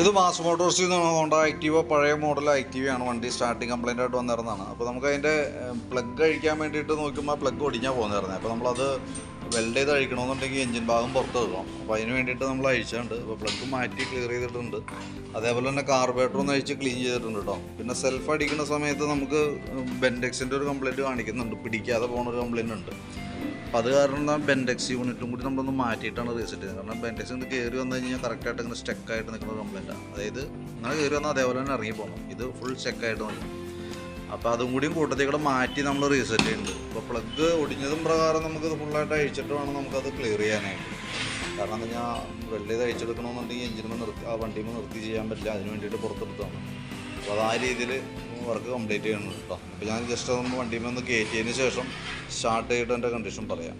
ഇത് മാസ് മോട്ടോഴ്സിൽ നിന്നാണ്. ഹോണ്ട ആക്റ്റീവ പഴയ മോഡൽ ആക്റ്റീവയാണ് വണ്ടി സ്റ്റാർട്ടിങ് കംപ്ലൈന്റ് ആയിട്ട് വന്നിരുന്നതാണ്. അപ്പോൾ നമുക്ക് അതിന്റെ പ്ലഗ് അഴിക്കാൻ വേണ്ടിയിട്ട് നോക്കുമ്പോൾ പ്ലഗ് ഒടിഞ്ഞാൽ പോകുന്നതായിരുന്നു അപ്പോൾ നമ്മളത് വെൽഡ് ചെയ്ത് അഴിക്കണമെന്നുണ്ടെങ്കിൽ എഞ്ചിൻ ഭാഗം പുറത്ത് വെക്കണം. അപ്പോൾ അതിന് വേണ്ടിയിട്ട് നമ്മൾ അഴിച്ചിട്ടുണ്ട്. അപ്പോൾ പ്ലഗ് മാറ്റി ക്ലിയർ ചെയ്തിട്ടുണ്ട്. അതേപോലെ തന്നെ കാർബേറ്റർ ഒന്ന് അഴിച്ച് ക്ലീൻ ചെയ്തിട്ടുണ്ട് കേട്ടോ പിന്നെ സെൽഫ് അടിക്കുന്ന സമയത്ത് നമുക്ക് ബെൻഡെക്സിന്റെ ഒരു കംപ്ലൈന്റ് കാണിക്കുന്നുണ്ട്. പിടിക്കാതെ പോകുന്ന ഒരു കംപ്ലൈന്റ് ഉണ്ട്. അപ്പോൾ അത് കാരണം ബെൻഡെക്സ് യൂണിറ്റും കൂടി നമ്മളൊന്ന് മാറ്റിയിട്ടാണ് റീസെറ്റ് ചെയ്തത്. കാരണം ബെൻഡെക്സ് ഇങ്ങനെ കയറി വന്നു കഴിഞ്ഞാൽ കറക്റ്റായിട്ട് ഇങ്ങനെ സ്റ്റക്കായിട്ട് നിൽക്കുന്ന കംപ്ലൈന്റാണ് അതായത് ഇങ്ങനെ കയറി വന്നാൽ അതേപോലെ തന്നെ ഇറങ്ങി പോകണം ഇത് ഫുൾ സ്റ്റെക്കായിട്ട് നിൽക്കും അപ്പോൾ അതും കൂടിയും കൂട്ടത്തിൽ കൂടെ മാറ്റി നമ്മൾ റീസെറ്റ് ചെയ്യുന്നുണ്ട്. അപ്പോൾ പ്ലഗ് ഒടിഞ്ഞതും പ്രകാരം നമുക്കത് ഫുള്ളായിട്ട് അഴിച്ചിട്ട് വേണം നമുക്കത് ക്ലിയർ ചെയ്യാനായിട്ട്. കാരണം എന്താ ഞാൻ ചെയ്ത് അഴിച്ചെടുക്കണമെന്നുണ്ടെങ്കിൽ എഞ്ചിനുമ്പോൾ നിർത്തി ആ വണ്ടിയുമ്പോൾ നിർത്തി ചെയ്യാൻ പറ്റില്ല. അതിന് വേണ്ടിയിട്ട് പുറത്തെടുത്താണ് അപ്പോൾ അത് ആ രീതിയിൽ വർക്ക് കംപ്ലീറ്റ് ചെയ്യണം കേട്ടോ അപ്പോൾ ഞാൻ ജസ്റ്റ് ഒന്ന് വണ്ടിയിൽ നിന്ന് കയറ്റിയതിന് ശേഷം സ്റ്റാർട്ട് ചെയ്തിട്ട് എന്റെ കണ്ടീഷൻ പറയാം.